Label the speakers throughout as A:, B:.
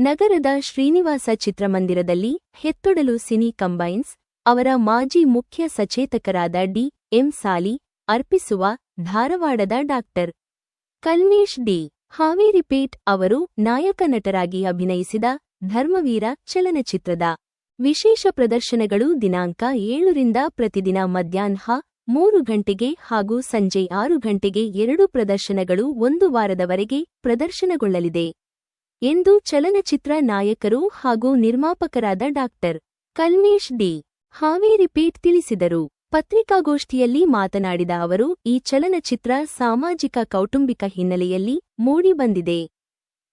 A: ನಗರದ ಶ್ರೀನಿವಾಸ ಚಿತ್ರಮಂದಿರದಲ್ಲಿ ಹೆತ್ತೊಡಲು cine combines ಅವರ ಮಾಜಿ ಮುಖ್ಯ ಸಚೇತಕರಾದ ಡಿ. ಎಂ. ಸಾಲಿ ಅರ್ಪಿಸುವ ಧಾರವಾಡದ ಡಾಕ್ಟರ್. ಕಲ್ಮೇಶ್ ಡಿ. ಹಾವೇರಿಪೇಟ್ ಅವರು ನಾಯಕ ನಟರಾಗಿ ಅಭಿನಯಿಸಿದ ಧರ್ಮವೀರ ಚಲನಚಿತ್ರದ ವಿಶೇಷ ಪ್ರದರ್ಶನಗಳು ದಿನಾಂಕ ಏಳರಿಂದ ಪ್ರತಿದಿನ ಮಧ್ಯಾಹ್ನ ಮೂರು ಗಂಟೆಗೆ ಹಾಗೂ ಸಂಜೆ ಆರು ಗಂಟೆಗೆ ಎರಡು ಪ್ರದರ್ಶನಗಳು ಒಂದು ವಾರದವರೆಗೆ ಪ್ರದರ್ಶನಗೊಳ್ಳಲಿದೆ. ಎಂದು ಚಲನಚಿತ್ರ ನಾಯಕರು ಹಾಗೂ ನಿರ್ಮಾಪಕರಾದ ಡಾಕ್ಟರ್ ಕಲ್ಮೇಶ್ ಡಿ. ಹಾವೇರಿಪೇಟ್ ತಿಳಿಸಿದರು. ಪತ್ರಿಕಾಗೋಷ್ಠಿಯಲ್ಲಿ ಮಾತನಾಡಿದ ಅವರು, ಈ ಚಲನಚಿತ್ರ ಸಾಮಾಜಿಕ ಕೌಟುಂಬಿಕ ಹಿನ್ನೆಲೆಯಲ್ಲಿ ಮೂಡಿಬಂದಿದೆ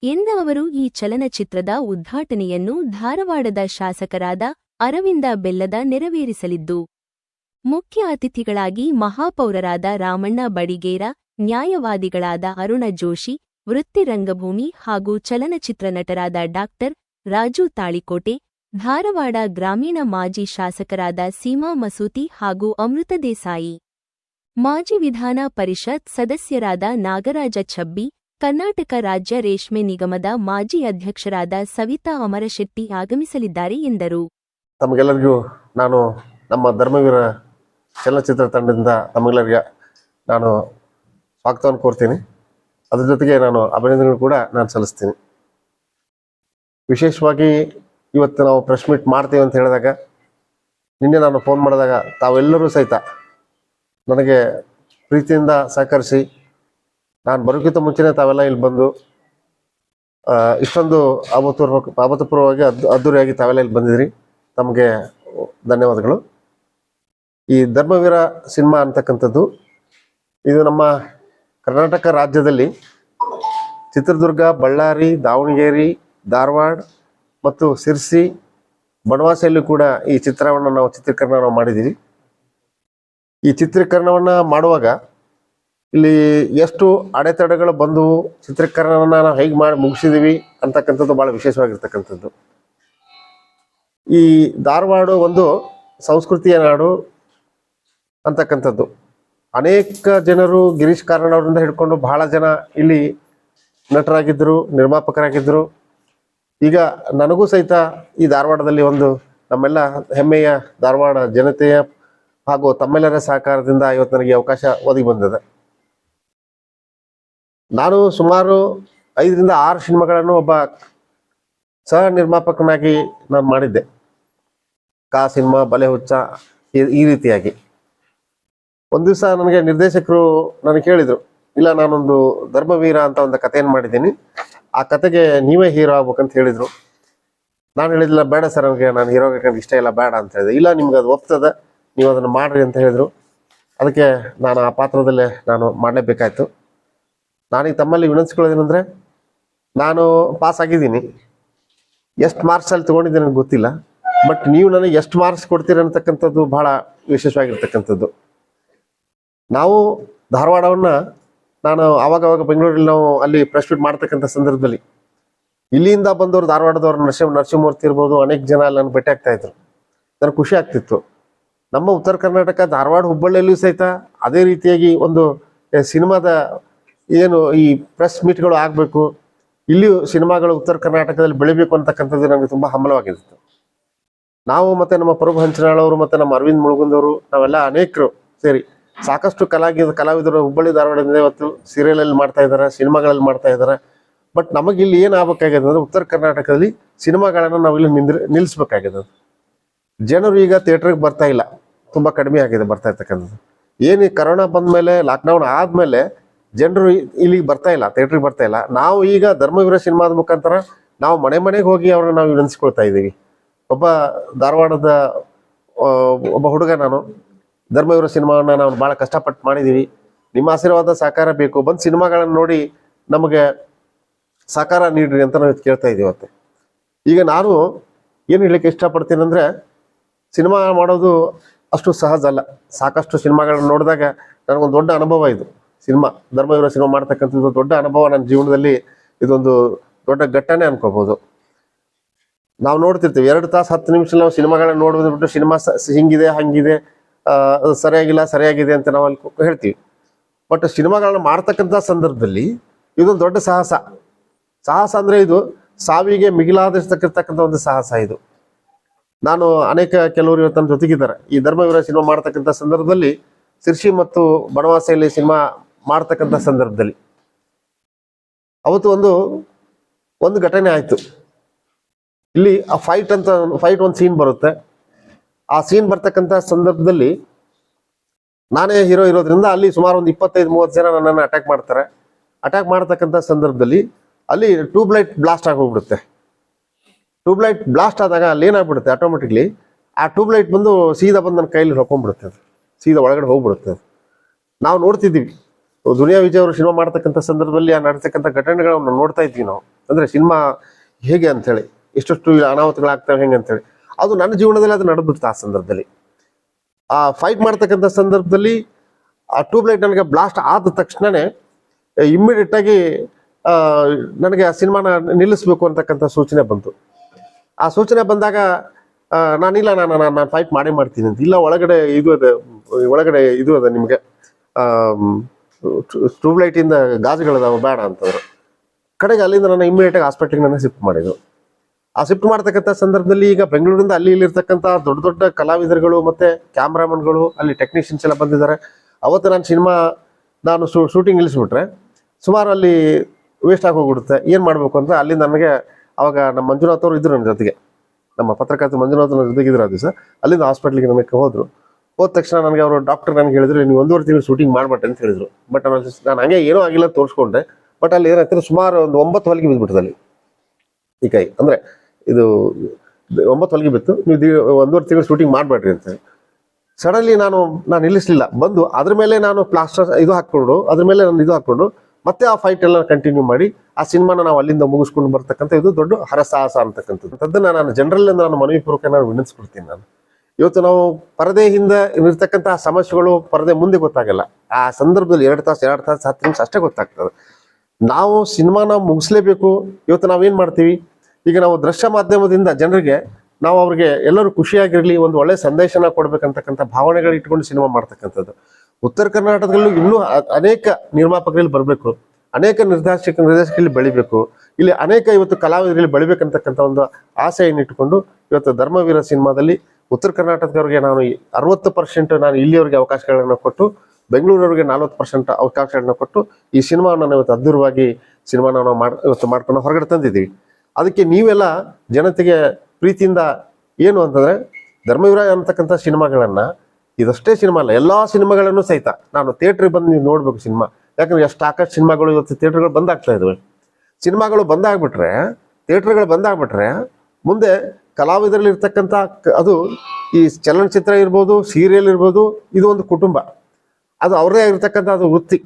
A: ಎಂದ ಅವರು ಈ ಚಲನಚಿತ್ರದ ಉದ್ಘಾಟನೆಯನ್ನು ಧಾರವಾಡದ ಶಾಸಕರಾದ ಅರವಿಂದ ಬೆಲ್ಲದ ನೆರವೇರಿಸಲಿದ್ದು, ಮುಖ್ಯ ಅತಿಥಿಗಳಾಗಿ ಮಹಾಪೌರರಾದ ರಾಮಣ್ಣ ಬಡಿಗೇರ, ನ್ಯಾಯವಾದಿಗಳಾದ ಅರುಣ ಜೋಶಿ ವೃತ್ತಿ ರಂಗಭೂಮಿ ಹಾಗೂ ಚಲನಚಿತ್ರ ನಟರಾದ ಡಾಕ್ಟರ್ ರಾಜು ತಾಳಿಕೋಟೆ, ಧಾರವಾಡ ಗ್ರಾಮೀಣ ಮಾಜಿ ಶಾಸಕರಾದ ಸೀಮಾ ಮಸೂತಿ ಹಾಗೂ ಅಮೃತ ದೇಸಾಯಿ. ಮಾಜಿ ವಿಧಾನ ಪರಿಷತ್ ಸದಸ್ಯರಾದ ನಾಗರಾಜ ಛಬ್ಬಿ, ಕರ್ನಾಟಕ ರಾಜ್ಯ ರೇಷ್ಮೆ ನಿಗಮದ ಮಾಜಿ ಅಧ್ಯಕ್ಷರಾದ ಸವಿತಾ ಅಮರಶೆಟ್ಟಿ ಆಗಮಿಸಲಿದ್ದಾರೆ ಎಂದರು.
B: ತಮಗೆಲ್ಲರಿಗೂ ನಾನು ನಮ್ಮ ಧರ್ಮವೀರ ಚಲನಚಿತ್ರ ತಂಡದಿಂದ ತಮಗೆಲ್ಲರಿಗೆ ನಾನು ಸ್ವಾಗತವನ್ನು ಕೋರ್ತೀನಿ. ಅದ್ರ ಜೊತೆಗೆ ನಾನು ಅಭಿನಂದನೆಗಳು ಕೂಡ ನಾನು ಸಲ್ಲಿಸ್ತೀನಿ. ವಿಶೇಷವಾಗಿ ಇವತ್ತು ನಾವು ಪ್ರೆಸ್ ಮೀಟ್ ಮಾಡ್ತೀವಿ ಅಂತ ಹೇಳಿದಾಗ, ನಿನ್ನೆ ನಾನು ಫೋನ್ ಮಾಡಿದಾಗ ತಾವೆಲ್ಲರೂ ಸಹಿತ ನನಗೆ ಪ್ರೀತಿಯಿಂದ ಸಹಕರಿಸಿ ನಾನು ಬರೋಕ್ಕಿಂತ ಮುಂಚೆನೇ ತಾವೆಲ್ಲ ಇಲ್ಲಿ ಬಂದು ಇಷ್ಟೊಂದು ಅಭೂತಪೂರ್ವ ಅಭೂತಪೂರ್ವವಾಗಿ ಅದ್, ಅದ್ದೂರಿಯಾಗಿ ತಾವೆಲ್ಲ ಇಲ್ಲಿ ಬಂದಿದ್ರಿ. ತಮಗೆ ಧನ್ಯವಾದಗಳು. ಈ ಧರ್ಮವೀರ ಸಿನಿಮಾ ಅಂತಕ್ಕಂಥದ್ದು, ಇದು ನಮ್ಮ ಕರ್ನಾಟಕ ರಾಜ್ಯದಲ್ಲಿ ಚಿತ್ರದುರ್ಗ, ಬಳ್ಳಾರಿ, ದಾವಣಗೆರೆ, ಧಾರವಾಡ ಮತ್ತು ಸಿರ್ಸಿ ಬನವಾಸಿಯಲ್ಲೂ ಕೂಡ ಈ ಚಿತ್ರವನ್ನು ನಾವು ಚಿತ್ರೀಕರಣ ನಾವು ಮಾಡಿದ್ದೀವಿ. ಈ ಚಿತ್ರೀಕರಣವನ್ನು ಮಾಡುವಾಗ ಇಲ್ಲಿ ಎಷ್ಟು ಅಡೆತಡೆಗಳು ಬಂದವು ಚಿತ್ರೀಕರಣವನ್ನು ನಾವು ಹೇಗೆ ಮಾಡಿ ಮುಗಿಸಿದ್ದೀವಿ ಅಂತಕ್ಕಂಥದ್ದು ಭಾಳ ವಿಶೇಷವಾಗಿರ್ತಕ್ಕಂಥದ್ದು. ಈ ಧಾರವಾಡ ಒಂದು ಸಂಸ್ಕೃತಿಯ ನಾಡು ಅಂತಕ್ಕಂಥದ್ದು. ಅನೇಕ ಜನರು ಗಿರೀಶ್ ಕಾರ್ನಾಡ್ ಅವರಿಂದ ಹಿಡ್ಕೊಂಡು ಬಹಳ ಜನ ಇಲ್ಲಿ ನಟರಾಗಿದ್ದರು, ನಿರ್ಮಾಪಕರಾಗಿದ್ದರು. ಈಗ ನನಗೂ ಸಹಿತ ಈ ಧಾರವಾಡದಲ್ಲಿ ಒಂದು ನಮ್ಮೆಲ್ಲ ಹೆಮ್ಮೆಯ ಧಾರವಾಡ ಜನತೆಯ ಹಾಗೂ ತಮ್ಮೆಲ್ಲರ ಸಹಕಾರದಿಂದ ಇವತ್ತು ನನಗೆ ಅವಕಾಶ ಒದಗಿ ಬಂದಿದೆ. ನಾನು ಸುಮಾರು ಐದರಿಂದ ಆರು ಸಿನಿಮಾಗಳನ್ನು ಒಬ್ಬ ಸಹ ನಿರ್ಮಾಪಕನಾಗಿ ನಾನು ಮಾಡಿದ್ದೆ. ಕಾ ಸಿನಿಮಾ, ಬಲೆ ಹುಚ್ಚ ಈ ರೀತಿಯಾಗಿ. ಒಂದು ದಿವಸ ನನಗೆ ನಿರ್ದೇಶಕರು ನನಗೆ ಕೇಳಿದರು, ಇಲ್ಲ, ನಾನೊಂದು ಧರ್ಮವೀರ ಅಂತ ಒಂದು ಕಥೆಯನ್ನು ಮಾಡಿದ್ದೀನಿ. ಆ ಕತೆಗೆ ನೀವೇ ಹೀರೋ ಆಗ್ಬೇಕಂತ ಹೇಳಿದರು. ನಾನು ಹೇಳಿದಿಲ್ಲ ಬೇಡ ಸರ್ ನನಗೆ ನಾನು ಹೀರೋ ಆಗಕ್ಕೆ ಇಷ್ಟ ಇಲ್ಲ, ಬೇಡ ಅಂತ ಹೇಳಿದೆ ಇಲ್ಲ, ನಿಮ್ಗೆ ಅದು ಒಪ್ತದೆ, ನೀವು ಅದನ್ನು ಮಾಡ್ರಿ ಅಂತ ಹೇಳಿದರು. ಅದಕ್ಕೆ ನಾನು ಆ ಪಾತ್ರದಲ್ಲೇ ನಾನು ಮಾಡಲೇಬೇಕಾಯ್ತು. ನಾನೀಗ ತಮ್ಮಲ್ಲಿ ವಿನಂತಿಸ್ಕೊಳ್ಳೋದೇನೆಂದರೆ ನಾನು ಪಾಸ್ ಆಗಿದ್ದೀನಿ. ಎಷ್ಟು ಮಾರ್ಕ್ಸಲ್ಲಿ ತೊಗೊಂಡಿದ್ದೀನಿ ನನಗೆ ಗೊತ್ತಿಲ್ಲ ಬಟ್ ನೀವು ನನಗೆ ಎಷ್ಟು ಮಾರ್ಕ್ಸ್ ಕೊಡ್ತೀರ ಅಂತಕ್ಕಂಥದ್ದು ಬಹಳ ವಿಶೇಷವಾಗಿರ್ತಕ್ಕಂಥದ್ದು. ನಾವು ಧಾರವಾಡವನ್ನು ನಾನು ಆವಾಗವಾಗ ಬೆಂಗಳೂರಲ್ಲಿ ನಾವು ಅಲ್ಲಿ ಪ್ರೆಸ್ ಮೀಟ್ ಮಾಡ್ತಕ್ಕಂಥ ಸಂದರ್ಭದಲ್ಲಿ. ಇಲ್ಲಿಂದ ಬಂದವರು ಧಾರವಾಡದವರು ನರಸಿಂಹ, ನರಸಿಂಹಮೂರ್ತಿ ಇರ್ಬೋದು, ಅನೇಕ ಜನ ಅಲ್ಲಿ ನಾನು ಭೇಟಿ ಆಗ್ತಾ ಇದ್ರು. ನನಗೆ ಖುಷಿ ಆಗ್ತಿತ್ತು. ನಮ್ಮ ಉತ್ತರ ಕರ್ನಾಟಕ ಧಾರವಾಡ ಹುಬ್ಬಳ್ಳಿಯಲ್ಲೂ ಸಹಿತ ಅದೇ ರೀತಿಯಾಗಿ ಒಂದು ಸಿನಿಮಾದ ಏನು ಈ ಪ್ರೆಸ್ ಮೀಟ್ಗಳು ಆಗಬೇಕು, ಇಲ್ಲಿಯೂ ಸಿನಿಮಾಗಳು ಉತ್ತರ ಕರ್ನಾಟಕದಲ್ಲಿ ಬೆಳಿಬೇಕು ಅಂತಕ್ಕಂಥದ್ದು ನನಗೆ ತುಂಬ ಹಮ್ಮಲವಾಗಿತ್ತು ನಾವು ಮತ್ತು ನಮ್ಮ ಪ್ರಭು ಹಂಚನಾಳವರು ಮತ್ತೆ ನಮ್ಮ ಅರವಿಂದ್ ಮುಳುಗುಂದವರು, ನಾವೆಲ್ಲ ಅನೇಕರು ಸೇರಿ ಸಾಕಷ್ಟು ಕಲಾಗಿ ಕಲಾವಿದರು ಹುಬ್ಬಳ್ಳಿ ಧಾರವಾಡದಿಂದ ಇವತ್ತು ಸೀರಿಯಲ್ ಅಲ್ಲಿ ಮಾಡ್ತಾ ಇದ್ದಾರೆ, ಸಿನಿಮಾಗಳಲ್ಲಿ ಮಾಡ್ತಾ ಇದ್ದಾರೆ. ಬಟ್ ನಮಗೆ ಇಲ್ಲಿ ಏನು ಆಗ್ಬೇಕಾಗಿದೆ ಅಂದ್ರೆ ಉತ್ತರ ಕರ್ನಾಟಕದಲ್ಲಿ ಸಿನಿಮಾಗಳನ್ನು ನಾವು ಇಲ್ಲಿ ನಿಂದ್ರ ನಿಲ್ಲಿಸ್ಬೇಕಾಗಿದೆ ಜನರು ಈಗ ಥಿಯೇಟ್ರಿಗೆ ಬರ್ತಾ ಇಲ್ಲ. ತುಂಬಾ ಕಡಿಮೆ ಆಗಿದೆ ಬರ್ತಾ ಇರ್ತಕ್ಕಂಥದ್ದು. ಏನು ಕರೋನಾ ಬಂದ್ಮೇಲೆ ಲಾಕ್ಡೌನ್ ಆದ್ಮೇಲೆ ಜನರು ಇಲ್ಲಿಗೆ ಬರ್ತಾ ಇಲ್ಲ ಥಿಯೇಟ್ರಿಗೆ ಬರ್ತಾ ಇಲ್ಲ. ನಾವು ಈಗ ಧರ್ಮವೀರ ಸಿನಿಮಾದ ಮುಖಾಂತರ ನಾವು ಮನೆ ಮನೆಗೆ ಹೋಗಿ ಅವ್ರನ್ನ ನಾವು ವಿನಂತಿಸ್ಕೊಳ್ತಾ ಇದ್ದೀವಿ. ಒಬ್ಬ ಧಾರವಾಡದ ಒಬ್ಬ ಹುಡುಗ ನಾನು ಧರ್ಮವೀರ ಸಿನಿಮಾನ ನಾವು ಭಾಳ ಕಷ್ಟಪಟ್ಟು ಮಾಡಿದ್ದೀವಿ ನಿಮ್ಮ ಆಶೀರ್ವಾದ ಸಹಕಾರ ಬೇಕು. ಬಂದು ಸಿನಿಮಾಗಳನ್ನು ನೋಡಿ ನಮಗೆ ಸಹಕಾರ ನೀಡ್ರಿ ಅಂತ ನಾವು ಕೇಳ್ತಾ ಇದ್ದೀವಿ ಇವತ್ತು ಈಗ ನಾನು ಏನು ಹೇಳಲಿಕ್ಕೆ ಇಷ್ಟಪಡ್ತೀನಿ ಅಂದರೆ ಸಿನಿಮಾ ಮಾಡೋದು ಅಷ್ಟು ಸಹಜ ಅಲ್ಲ. ಸಾಕಷ್ಟು ಸಿನಿಮಾಗಳನ್ನ ನೋಡಿದಾಗ ನನಗೊಂದು ದೊಡ್ಡ ಅನುಭವ ಇದು. ಸಿನಿಮಾ, ಧರ್ಮವೀರ ಸಿನಿಮಾ ಮಾಡ್ತಕ್ಕಂಥದ್ದು ದೊಡ್ಡ ಅನುಭವ ನನ್ನ ಜೀವನದಲ್ಲಿ ಇದೊಂದು ದೊಡ್ಡ ಘಟ್ಟನೆ ಅನ್ಕೋಬೋದು ನಾವು ನೋಡ್ತಿರ್ತೀವಿ, ಎರಡು ತಾಸು ಹತ್ತು ನಿಮಿಷ ನಾವು ಸಿನಿಮಾಗಳನ್ನ ನೋಡೋದು ಬಿಟ್ಟು ಸಿನಿಮಾ ಹಿಂಗಿದೆ, ಹಂಗಿದೆ. ಅದು ಸರಿಯಾಗಿಲ್ಲ, ಸರಿಯಾಗಿದೆ ಅಂತ ನಾವು ಅಲ್ಲಿ ಹೇಳ್ತೀವಿ. ಬಟ್ ಸಿನಿಮಾಗಳನ್ನ ಮಾಡ್ತಕ್ಕಂಥ ಸಂದರ್ಭದಲ್ಲಿ ಇದೊಂದು ದೊಡ್ಡ ಸಾಹಸ. ಸಾಹಸ ಅಂದರೆ ಇದು ಸಾವಿಗೆ ಮಿಗಿಲಾದಿರ್ತಕ್ಕಂಥ ಒಂದು ಸಾಹಸ ಇದು. ನಾನು ಅನೇಕ ಕೆಲವರು ಇವತ್ತು ನನ್ನ ಜೊತೆಗಿದ್ದಾರೆ. ಈ ಧರ್ಮವೀರ ಸಿನಿಮಾ ಮಾಡ್ತಕ್ಕಂಥ ಸಂದರ್ಭದಲ್ಲಿ ಶಿರ್ಷಿ ಮತ್ತು ಬನವಾಸಿಯಲ್ಲಿ ಸಿನಿಮಾ ಮಾಡ್ತಕ್ಕಂಥ ಸಂದರ್ಭದಲ್ಲಿ. ಅವತ್ತು ಒಂದು ಒಂದು ಘಟನೆ ಆಯಿತು. ಇಲ್ಲಿ ಆ ಫೈಟ್ ಅಂತ ಫೈಟ್ ಒಂದು ಸೀನ್ ಬರುತ್ತೆ. ಆ ಸೀನ್ ಬರ್ತಕ್ಕಂಥ ಸಂದರ್ಭದಲ್ಲಿ ನಾನೇ ಹೀರೋ ಇರೋದ್ರಿಂದ ಅಲ್ಲಿ ಸುಮಾರು ಒಂದು ಇಪ್ಪತ್ತೈದು, ಮೂವತ್ತು ಜನ ನನ್ನನ್ನು ಅಟ್ಯಾಕ್ ಮಾಡ್ತಾರೆ. ಅಟ್ಯಾಕ್ ಮಾಡ್ತಕ್ಕಂಥ ಸಂದರ್ಭದಲ್ಲಿ ಅಲ್ಲಿ ಟ್ಯೂಬ್ಲೈಟ್ ಬ್ಲಾಸ್ಟ್ ಆಗೋಗ್ಬಿಡುತ್ತೆ. ಟ್ಯೂಬ್ಲೈಟ್ ಲೈಟ್ ಬ್ಲಾಸ್ಟ್ ಆದಾಗ ಅಲ್ಲಿ ಏನಾಗ್ಬಿಡುತ್ತೆ? ಆಟೋಮೆಟಿಕ್ಲಿ ಆ ಟ್ಯೂಬ್ಲೈಟ್ ಬಂದು ಸೀದಾ ಬಂದು ನನ್ನ ಕೈಲಿ ಹೊಕ್ಕೊಂಡ್ಬಿಡುತ್ತೆ ಅದು. ಸೀದಾ ಒಳಗಡೆ ಹೋಗ್ಬಿಡುತ್ತೆ ಅದು. ನಾವು ನೋಡ್ತಿದ್ದೀವಿ. ದುನಿಯಾ ವಿಜಯ್ ಅವರು ಸಿನಿಮಾ ಮಾಡ್ತಕ್ಕಂಥ ಸಂದರ್ಭದಲ್ಲಿ ಆ ನಡೆತಕ್ಕಂಥ ಘಟನೆಗಳನ್ನು ನೋಡ್ತಾ ಇದ್ವಿ ನಾವು. ಅಂದರೆ ಸಿನಿಮಾ ಹೇಗೆ ಅಂಥೇಳಿ? ಎಷ್ಟೆಷ್ಟು ಅನಾಹುತಗಳಾಗ್ತವೆ, ಹೆಂಗೆ ಅಂತೇಳಿ ಅದು ನನ್ನ ಜೀವನದಲ್ಲಿ ಅದು ನಡೆದ್ಬಿಡ್ತು ಆ ಸಂದರ್ಭದಲ್ಲಿ. ಆ ಫೈಟ್ ಮಾಡ್ತಕ್ಕಂಥ ಸಂದರ್ಭದಲ್ಲಿ ಆ ಟ್ಯೂಬ್ಲೈಟ್ ನನಗೆ ಬ್ಲಾಸ್ಟ್ ಆದ ತಕ್ಷಣವೇ ಇಮ್ಮಿಡಿಯೇಟ್ ಆಗಿ ನನಗೆ ಆ ಸಿನಿಮಾನ ನಿಲ್ಲಿಸ್ಬೇಕು ಅಂತಕ್ಕಂಥ ಸೂಚನೆ ಬಂತು. ಆ ಸೂಚನೆ ಬಂದಾಗ ನಾನಿಲ್ಲ, ನಾನು ನಾನು ನಾನು ಫೈಟ್ ಮಾಡೇ ಮಾಡ್ತೀನಿ ಅಂತ. ಇಲ್ಲ, ಒಳಗಡೆ ಇದು ಅದ, ಒಳಗಡೆ ಇದು ಅದ ನಿಮಗೆ. ಟ್ಯೂಬ್ಲೈಟಿಂದ ಗಾಜುಗಳದಾವ, ಬೇಡ ಅಂತಂದ್ರೆ. ಕಡೆಗೆ ಅಲ್ಲಿಂದ ನನ್ನ ಇಮ್ಮಿಡಿಯೇಟಾಗಿ ಹಾಸ್ಪಿಟ್ಲಿಗೆ ನನ್ನ ಶಿಫ್ಟ್ ಮಾಡಿದ್ರು. ಆ ಶಿಫ್ಟ್ ಮಾಡ್ತಕ್ಕಂಥ ಸಂದರ್ಭದಲ್ಲಿ ಈಗ ಬೆಂಗಳೂರಿಂದ ಅಲ್ಲಿ ಇಲ್ಲಿರ್ತಕ್ಕಂಥ ದೊಡ್ಡ ದೊಡ್ಡ ಕಲಾವಿದರುಗಳು ಮತ್ತೆ ಕ್ಯಾಮ್ರಾಮನ್ಗಳು, ಅಲ್ಲಿ ಟೆಕ್ನಿಷಿಯನ್ಸ್ ಎಲ್ಲ ಬಂದಿದ್ದಾರೆ. ಅವತ್ತು ನಾನು ಸಿನಿಮಾ ನಾನು ಶೂಟಿಂಗ್ ನಿಲ್ಲಿಸ್ಬಿಟ್ರೆ ಸುಮಾರು ಅಲ್ಲಿ ವೇಸ್ಟ್ ಆಗಿ ಹೋಗ್ಬಿಡುತ್ತೆ. ಏನು ಮಾಡಬೇಕು ಅಂತ ಅಲ್ಲಿ ನನಗೆ ಅವಾಗ ನಮ್ಮ ಮಂಜುನಾಥ್ ಅವರು ಇದ್ದರು ನನ್ನ ಜೊತೆಗೆ. ನಮ್ಮ ಪತ್ರಕರ್ತ ಮಂಜುನಾಥ್ ನನ್ನ ಜೊತೆಗೆ ಇದ್ರು ದಿವಸ. ಅಲ್ಲಿಂದ ಹಾಸ್ಪಿಟ್ಲಿಗೆ ನಮಗೆ ಹೋದರು. ಹೋದ ತಕ್ಷಣ ನನಗೆ ಅವರು ಡಾಕ್ಟರ್ ನನಗೆ ಹೇಳಿದ್ರು ನೀವು ಒಂದೂವರೆ ತಿಂಗಳು ಶೂಟಿಂಗ್ ಮಾಡ್ಬೇಡಿ ಅಂತ ಹೇಳಿದ್ರು. ಬಟ್ ನಾನು ನಾನು ಹಂಗೆ ಏನೂ ಆಗಿಲ್ಲ ತೋರಿಸ್ಕೊಂಡೆ. ಬಟ್ ಅಲ್ಲಿ ಏನಾಯ್ತು ಸುಮಾರು ಒಂದು ಒಂಬತ್ತು ಹೊಲಿಗೆ ಬಿದ್ದುಬಿಟ್ಟದಲ್ಲಿ ಈ ಕೈ. ಅಂದ್ರೆ ಇದು ಒಂಬತ್ತು ಹೊಲಿಗೆ ಬಿತ್ತು. ನೀವು ಒಂದೂವರೆ ತಿಂಗಳು ಶೂಟಿಂಗ್ ಮಾಡಬೇಡ್ರಿ ಅಂತ ಸಡನ್ಲಿ ನಾನು ನಾನು ನಿಲ್ಲಿಸಲಿಲ್ಲ. ಬಂದು ಅದ್ರ ಮೇಲೆ ನಾನು ಪ್ಲಾಸ್ಟರ್ ಇದು ಹಾಕ್ಕೊಂಡು, ಅದ್ರ ಮೇಲೆ ನಾನು ಇದು ಹಾಕ್ಕೊಂಡು ಮತ್ತೆ ಆ ಫೈಟ್ ಎಲ್ಲ ಕಂಟಿನ್ಯೂ ಮಾಡಿ ಆ ಸಿನಿಮಾನ ನಾವು ಅಲ್ಲಿಂದ ಮುಗಿಸ್ಕೊಂಡು ಬರ್ತಕ್ಕಂಥ ಇದು ದೊಡ್ಡ ಹರಸಾಹಸ ಅಂತಕ್ಕಂಥದ್ದು. ಅದನ್ನ ನಾನು ಜನರಲ್ ನಾನು ಮನವಿ ಪೂರ್ವಕ ನಾನು ವಿನಂತಿಸ್ಬಿಡ್ತೀನಿ ನಾನು. ಇವತ್ತು ನಾವು ಪರದೆ ಹಿಂದೆ ಇರ್ತಕ್ಕಂತಹ ಸಮಸ್ಯೆಗಳು ಪರದೆ ಮುಂದೆ ಗೊತ್ತಾಗಲ್ಲ. ಆ ಸಂದರ್ಭದಲ್ಲಿ ಎರಡು ತಾಸು ಎರಡು ತಾಸು, ಹತ್ತು ನಿಮಿಷ ಅಷ್ಟೇ ಗೊತ್ತಾಗ್ತದೆ. ನಾವು ಸಿನಿಮಾನ ಮುಗಿಸ್ಲೇಬೇಕು. ಇವತ್ತು ನಾವೇನು ಮಾಡ್ತೀವಿ? ಈಗ ನಾವು ದೃಶ್ಯ ಮಾಧ್ಯಮದಿಂದ ಜನರಿಗೆ ನಾವು ಅವ್ರಿಗೆ ಎಲ್ಲರೂ ಖುಷಿಯಾಗಿರಲಿ, ಒಂದು ಒಳ್ಳೆ ಸಂದೇಶನ ಕೊಡ್ಬೇಕಂತಕ್ಕಂಥ ಭಾವನೆಗಳು ಇಟ್ಕೊಂಡು ಸಿನಿಮಾ ಮಾಡ್ತಕ್ಕಂಥದ್ದು. ಉತ್ತರ ಕರ್ನಾಟಕದಲ್ಲೂ ಇನ್ನೂ ಅನೇಕ ನಿರ್ಮಾಪಕರಲ್ಲಿ ಬರಬೇಕು, ಅನೇಕ ನಿರ್ದೇಶಕ ನಿರ್ದೇಶಕರಲ್ಲಿ ಬೆಳಿಬೇಕು, ಇಲ್ಲಿ ಅನೇಕ ಇವತ್ತು ಕಲಾವಿದರಲ್ಲಿ ಬೆಳಿಬೇಕಂತಕ್ಕಂಥ ಒಂದು ಆಸೆಯನ್ನು ಇಟ್ಟುಕೊಂಡು ಇವತ್ತು ಧರ್ಮವೀರ ಸಿನಿಮಾದಲ್ಲಿ ಉತ್ತರ ಕರ್ನಾಟಕದವರಿಗೆ ನಾನು ಅರವತ್ತು ಪರ್ಸೆಂಟ್ ನಾನು ಇಲ್ಲಿಯವರಿಗೆ ಅವಕಾಶಗಳನ್ನು ಕೊಟ್ಟು, ಬೆಂಗಳೂರವ್ರಿಗೆ ನಲ್ವತ್ತು ಪರ್ಸೆಂಟ್ ಅವಕಾಶಗಳನ್ನ ಕೊಟ್ಟು ಈ ಸಿನಿಮಾವನ್ನು ಇವತ್ತು ಅದ್ದೂರವಾಗಿ ಸಿನಿಮಾನ ನಾವು ಮಾಡ್ ಇವತ್ತು ಮಾಡ್ಕೊಂಡು ಹೊರಗಡೆ ತಂದಿದ್ದೀವಿ. ಅದಕ್ಕೆ ನೀವೆಲ್ಲ ಜನತೆಗೆ ಪ್ರೀತಿಯಿಂದ ಏನು ಅಂತಂದ್ರೆ ಧರ್ಮವಿರಾಯ ಅಂತಕ್ಕಂಥ ಸಿನಿಮಾಗಳನ್ನ, ಇದಷ್ಟೇ ಸಿನಿಮಾ ಅಲ್ಲ, ಎಲ್ಲಾ ಸಿನಿಮಾಗಳನ್ನು ಸಹಿತ. ನಾನು ಥಿಯೇಟ್ರಿಗೆ ಬಂದು ನೀವು ನೋಡಬೇಕು ಸಿನಿಮಾ. ಯಾಕಂದ್ರೆ ಎಷ್ಟು ಸಾಕಷ್ಟು ಸಿನಿಮಾಗಳು ಇವತ್ತು ಥಿಯೇಟರ್ಗಳು ಬಂದಾಗ್ತಾ ಇದ್ದಾವೆ ಸಿನಿಮಾಗಳು ಬಂದಾಗ್ಬಿಟ್ರೆ, ಥಿಯೇಟರ್ಗಳು ಬಂದಾಗ್ಬಿಟ್ರೆ, ಮುಂದೆ ಕಲಾವಿದರಲ್ಲಿ ಇರ್ತಕ್ಕಂಥ ಅದು ಈ ಚಲನಚಿತ್ರ ಇರ್ಬೋದು, ಸೀರಿಯಲ್ ಇರ್ಬೋದು, ಇದು ಒಂದು ಕುಟುಂಬ. ಅದು ಅವ್ರದೇ ಆಗಿರ್ತಕ್ಕಂಥ ಅದು ವೃತ್ತಿ.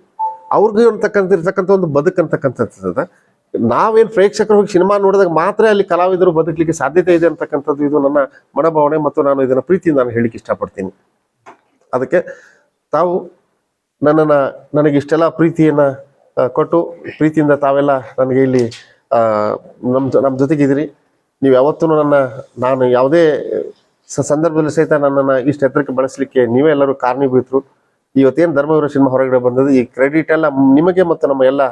B: ಅವ್ರಿಗೂ ಇರ್ತಕ್ಕಂಥ ಇರ್ತಕ್ಕಂಥ ಒಂದು ಬದುಕು ಅಂತಕ್ಕಂಥದ್ದು ನಾವೇನ್ ಪ್ರೇಕ್ಷಕರು ಹೋಗಿ ಸಿನಿಮಾ ನೋಡಿದಾಗ ಮಾತ್ರ ಅಲ್ಲಿ ಕಲಾವಿದರು ಬದುಕಲಿಕ್ಕೆ ಸಾಧ್ಯತೆ ಇದೆ ಅಂತಕ್ಕಂಥದ್ದು ಇದು ನನ್ನ ಮನೋಭಾವನೆ ಮತ್ತು ನಾನು ಇದನ್ನ ಪ್ರೀತಿಯಿಂದ ನಾನು ಹೇಳಿಕ್ಕೆ ಇಷ್ಟಪಡ್ತೀನಿ. ಅದಕ್ಕೆ ತಾವು ನನ್ನನ್ನು, ನನಗೆ ಇಷ್ಟೆಲ್ಲ ಪ್ರೀತಿಯನ್ನ ಕೊಟ್ಟು ಪ್ರೀತಿಯಿಂದ ತಾವೆಲ್ಲ ನನಗೆ ಇಲ್ಲಿ ನಮ್ಮ ನಮ್ಮ ಜೊತೆಗಿದ್ದೀರಿ. ನೀವು ಯಾವತ್ತೂ ನನ್ನ, ನಾನು ಯಾವುದೇ ಸಂದರ್ಭದಲ್ಲಿ ಸಹಿತ ನನ್ನನ್ನು ಇಷ್ಟು ಎತ್ತರಕ್ಕೆ ಬಳಸಲಿಕ್ಕೆ ನೀವೇ ಎಲ್ಲರೂ ಕಾರಣೀಭೂತರು. ಇವತ್ತೇನು ಧರ್ಮವೀರ ಸಿನಿಮಾ ಹೊರಗಡೆ ಬಂದದ್ದು, ಈ ಕ್ರೆಡಿಟ್ ಎಲ್ಲ ನಿಮಗೆ ಮತ್ತು ನಮ್ಮ ಎಲ್ಲ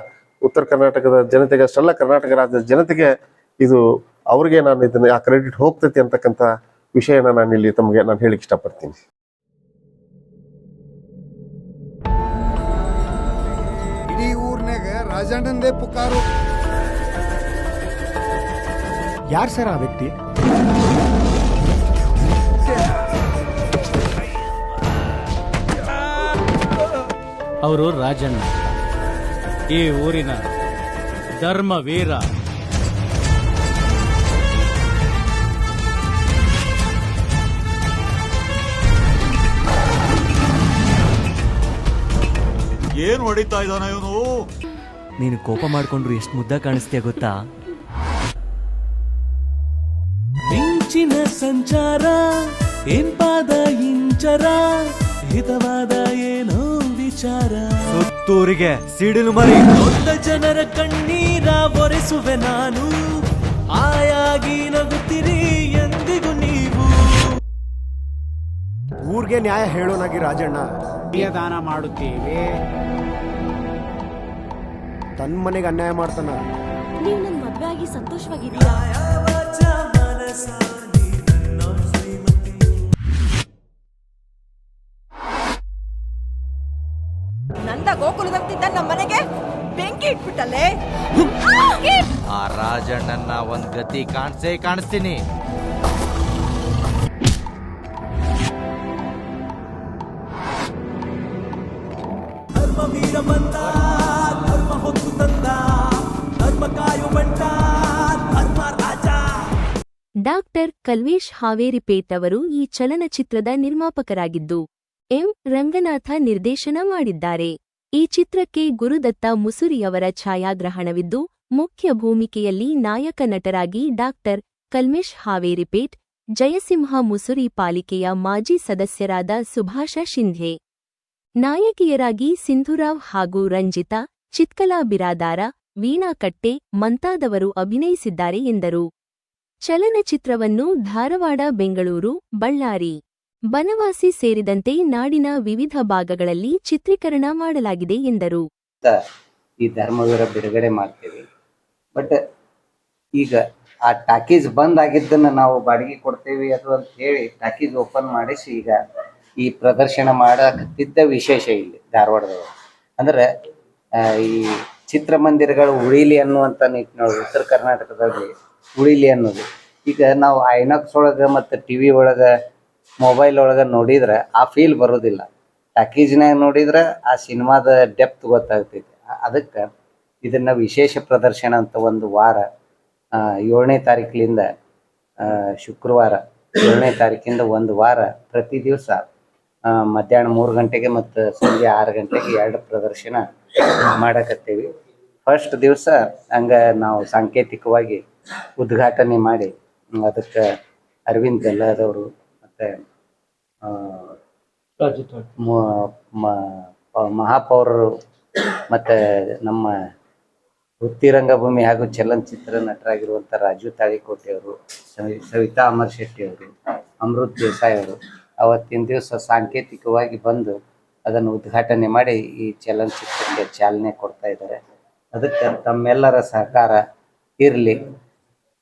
B: ಉತ್ತರ ಕರ್ನಾಟಕದ ಜನತೆಗೆ ಅಷ್ಟೆಲ್ಲ ಕರ್ನಾಟಕ ರಾಜ್ಯದ ಜನತೆಗೆ ಇದು ಅವ್ರಿಗೆ ನಾನು ಇದನ್ನ ಆ ಕ್ರೆಡಿಟ್ ಹೋಗ್ತೈತಿ ಅಂತಕ್ಕಂಥ ವಿಷಯನ ನಾನು ಇಲ್ಲಿ ತಮಗೆ ನಾನು ಹೇಳಿಕ್ ಇಷ್ಟಪಡ್ತೀನಿ.
C: ಇಡೀ ಊರ್ನಾಗ ರಾಜಣ್ಣಂದೇ ಪುಕಾರು.
D: ಯಾರು ಸರ್ ಆ ವ್ಯಕ್ತಿ?
E: ಅವರು ರಾಜಣ್ಣ. ಈ ಊರಿನ ಧರ್ಮವೀರ.
F: ಏನ್ ಹೊಡಿತಾ ಇದ್ದಾನ ಇವನು?
G: ನೀನು ಕೋಪ ಮಾಡ್ಕೊಂಡ್ರು ಎಷ್ಟು ಮುದ್ದ ಕಾಣಿಸ್ತೀಯ ಗೊತ್ತಾ? ಮಿಂಚಿನ ಸಂಚಾರ ಇಂಪಾದ ಇಂಚರ ಹಿತವಾದ ಏನೋ ವಿಚಾರ. ಸುತ್ತೂರಿಗೆ ಸಿಡಿಲು ಮರಿ. ದೊಡ್ಡ ಜನರ ಕಣ್ಣೀರ ಒರೆಸುವೆ ನಾನು. ಆಯಾಗಿ ನಗುತ್ತೀರಿ ಎಂದಿಗೂ ನೀವು.
D: ಊರ್ಗೆ ನ್ಯಾಯ ಹೇಳೋನಾಗಿ ರಾಜಣ್ಣ.
C: ದಾನ ಮಾಡುತ್ತೇವೆ.
D: ತನ್ನ ಮನೆಗೆ ಅನ್ಯಾಯ ಮಾಡ್ತಾನ.
H: ನೀವು ನನ್ನ ಮದ್ವೆ ಆಗಿ ಸಂತೋಷವಾಗಿದ್ದೀರಾ?
I: ನಂದ ಗೋಕುಲದಂತಿದ್ದ ನಮ್ಮ ಮನೆಗೆ ಬೆಂಕಿ ಇಟ್ಬಿಟ್ಟಲ್ಲೇ?
J: ಆ ರಾಜಣ್ಣನ್ನ ಒಂದ್ ಗತಿ ಕಾಣಿಸೇ ಕಾಣಿಸ್ತೀನಿ.
A: ಡಾಕ್ಟರ್ ಕಲ್ವೇಶ್ ಹಾವೇರಿಪೇಟ್ ಅವರು ಈ ಚಲನಚಿತ್ರದ ನಿರ್ಮಾಪಕರಾಗಿದ್ದು ಎಂ ರಂಗನಾಥ ನಿರ್ದೇಶನ ಮಾಡಿದ್ದಾರೆ. ಈ ಚಿತ್ರಕ್ಕೆ ಗುರುದತ್ತ ಮುಸುರಿಯವರ ಛಾಯಾಗ್ರಹಣವಿದ್ದು, ಮುಖ್ಯ ಭೂಮಿಕೆಯಲ್ಲಿ ನಾಯಕ ನಟರಾಗಿ ಡಾಕ್ಟರ್ ಕಲ್ಮೇಶ್ ಹಾವೇರಿಪೇಟ್, ಜಯಸಿಂಹ ಮುಸುರಿ ಪಾಲಿಕೆಯ ಮಾಜಿ ಸದಸ್ಯರಾದ ಸುಭಾಷ ಶಿಂಧೆ. ನಾಯಕಿಯರಾಗಿ ಸಿಂಧುರಾವ್ ಹಾಗೂ ರಂಜಿತಾ, ಚಿತ್ಕಲಾ ಬಿರಾದಾರ, ವೀಣಾ ಕಟ್ಟೆ, ಮಂತಾದವರು ಅಭಿನಯಿಸಿದ್ದಾರೆ ಎಂದರು. ಚಲನಚಿತ್ರವನ್ನು ಧಾರವಾಡ, ಬೆಂಗಳೂರು, ಬಳ್ಳಾರಿ. ಬನವಾಸಿ ಸೇರಿದಂತೆ ನಾಡಿನ ವಿವಿಧ ಭಾಗಗಳಲ್ಲಿ ಚಿತ್ರೀಕರಣ ಮಾಡಲಾಗಿದೆ ಎಂದರು.
K: ಈ ಧರ್ಮವೀರ ಬಿಡುಗಡೆ ಮಾಡ್ತೀವಿ. ಬಟ್ ಈಗ ಆ ಟಾಕೀಸ್ ಬಂದ್ ಆಗಿದ್ದನ್ನ ನಾವು ಬಾಡಿಗೆ ಕೊಡ್ತೇವೆ ಅದು ಅಂತ ಹೇಳಿ ಟಾಕೀಸ್ ಓಪನ್ ಮಾಡಿಸಿ ಈಗ ಈ ಪ್ರದರ್ಶನ ಮಾಡಕತ್ತಿದ್ದ ವಿಶೇಷ ಇಲ್ಲಿ ಧಾರವಾಡದವರು. ಅಂದ್ರೆ ಈ ಚಿತ್ರಮಂದಿರಗಳು ಉಳಿಲಿ ಅನ್ನುವಂಥ ನಿಟ್ಟಿನೊಳಗೆ ಉತ್ತರ ಕರ್ನಾಟಕದಲ್ಲಿ ಉಳಿಲಿ ಅನ್ನೋದು. ಈಗ ನಾವು ಐನಾಕ್ಸ್ ಒಳಗೆ ಮತ್ತು ಟಿ ವಿ ಒಳಗೆ ಮೊಬೈಲ್ ಒಳಗೆ ನೋಡಿದ್ರೆ ಆ ಫೀಲ್ ಬರೋದಿಲ್ಲ. ಟಾಕೀಸ್ನಾಗ ನೋಡಿದ್ರೆ ಆ ಸಿನಿಮಾದ ಡೆಪ್ತ್ ಗೊತ್ತಾಗ್ತೈತಿ. ಅದಕ್ಕೆ ಇದನ್ನ ವಿಶೇಷ ಪ್ರದರ್ಶನ ಅಂತ ಒಂದು ವಾರ ಏಳನೇ ತಾರೀಕಿನಿಂದ ಆ, ಶುಕ್ರವಾರ ಏಳನೇ ತಾರೀಕಿಂದ ಒಂದು ವಾರ ಪ್ರತಿ ದಿವಸ ಮಧ್ಯಾಹ್ನ ಮೂರು ಗಂಟೆಗೆ ಮತ್ತು ಸಂಜೆ ಆರು ಗಂಟೆಗೆ ಎರಡು ಪ್ರದರ್ಶನ ಮಾಡಕತ್ತೀವಿ. ಫಸ್ಟ್ ದಿವಸ ಹಂಗೆ ನಾವು ಸಾಂಕೇತಿಕವಾಗಿ ಉದ್ಘಾಟನೆ ಮಾಡಿ ಅದಕ್ಕೆ ಅರವಿಂದ್ ಬೆಲ್ಲದವರು ಮತ್ತು ಮಹಾಪೌರರು ಮತ್ತೆ ನಮ್ಮ ವೃತ್ತಿ ರಂಗಭೂಮಿ ಹಾಗೂ ಚಲನಚಿತ್ರ ನಟರಾಗಿರುವಂಥ ರಾಜು ತಾಳಿಕೋಟೆ ಅವರು ಸವಿ- ಸವಿತಾ ಅಮರ್ ಶೆಟ್ಟಿ ಅವರು ಅಮೃತ್ ದೇಸಾಯಿ ಅವರು ಅವತ್ತಿನ ದಿವಸ ಸಾಂಕೇತಿಕವಾಗಿ ಬಂದು ಅದನ್ನು ಉದ್ಘಾಟನೆ ಮಾಡಿ ಈ ಚಲನಚಿತ್ರಕ್ಕೆ ಚಾಲನೆ ಕೊಡ್ತಾ ಇದ್ದಾರೆ. ಅದಕ್ಕೆ ತಮ್ಮೆಲ್ಲರ ಸಹಕಾರ ಇರಲಿ.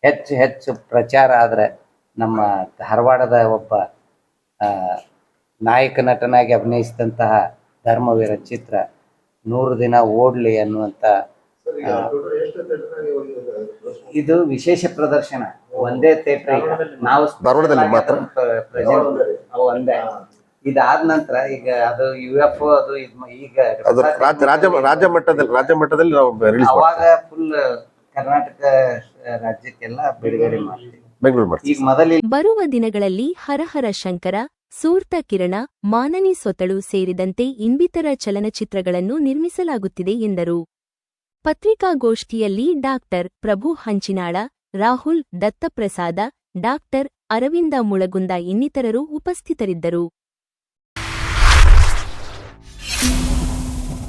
K: ಹೆಚ್ಚು ಹೆಚ್ಚು ಪ್ರಚಾರ ಆದರೆ ನಮ್ಮ ಧಾರವಾಡದ ಒಬ್ಬ ಆ, ನಾಯಕ ನಟನಾಗಿ ಅಭಿನಯಿಸಿದಂತಹ ಧರ್ಮವೀರ ಚಿತ್ರ ನೂರು ದಿನ ಓಡ್ಲಿ ಅನ್ನುವಂಥ ಇದು ವಿಶೇಷ ಪ್ರದರ್ಶನ ಒಂದೇ ಥಿಯೇಟರ್ ನಾವು
B: ಧಾರವಾಡದಲ್ಲಿ ಮಾತ್ರ?
K: ಪ್ರೆಸೆಂಟ್ ಒಂದೇ. ಇದಾದ ನಂತರ ಈಗ ಅದು ಯು ಎಫ್ ಅದು ಇದ್ ಈಗ
B: ಅದು ರಾಜ್ಯ ಮಟ್ಟದಲ್ಲಿ ರಾಜ್ಯ ಮಟ್ಟದಲ್ಲಿ ನಾವು ರಿಲೀಸ್
K: ಅವಾಗ ಫುಲ್ ಕರ್ನಾಟಕ ರಾಜ್ಯಕ್ಕೆಲ್ಲ ಬಿಡುಗಡೆ ಮಾಡ್ತೀವಿ.
B: ಬೆಂಗಳೂರು ಮಾಡ್ತೀವಿ.
A: ಬರುವ ದಿನಗಳಲ್ಲಿ ಹರಹರ ಶಂಕರ ಸೂರ್ತ ಕಿರಣ ಮಾನನಿ ಸೊತಳು ಸೇರಿದಂತೆ ಇನ್ನಿತರ ಚಲನಚಿತ್ರಗಳನ್ನು ನಿರ್ಮಿಸಲಾಗುತ್ತಿದೆ ಎಂದರು. ಪತ್ರಿಕಾಗೋಷ್ಠಿಯಲ್ಲಿ ಡಾಕ್ಟರ್ ಪ್ರಭು ಹಂಚಿನಾಳ ರಾಹುಲ್ ದತ್ತಪ್ರಸಾದ ಡಾಕ್ಟರ್ ಅರವಿಂದ ಮುಳಗುಂದ ಇನ್ನಿತರರು ಉಪಸ್ಥಿತರಿದ್ದರು.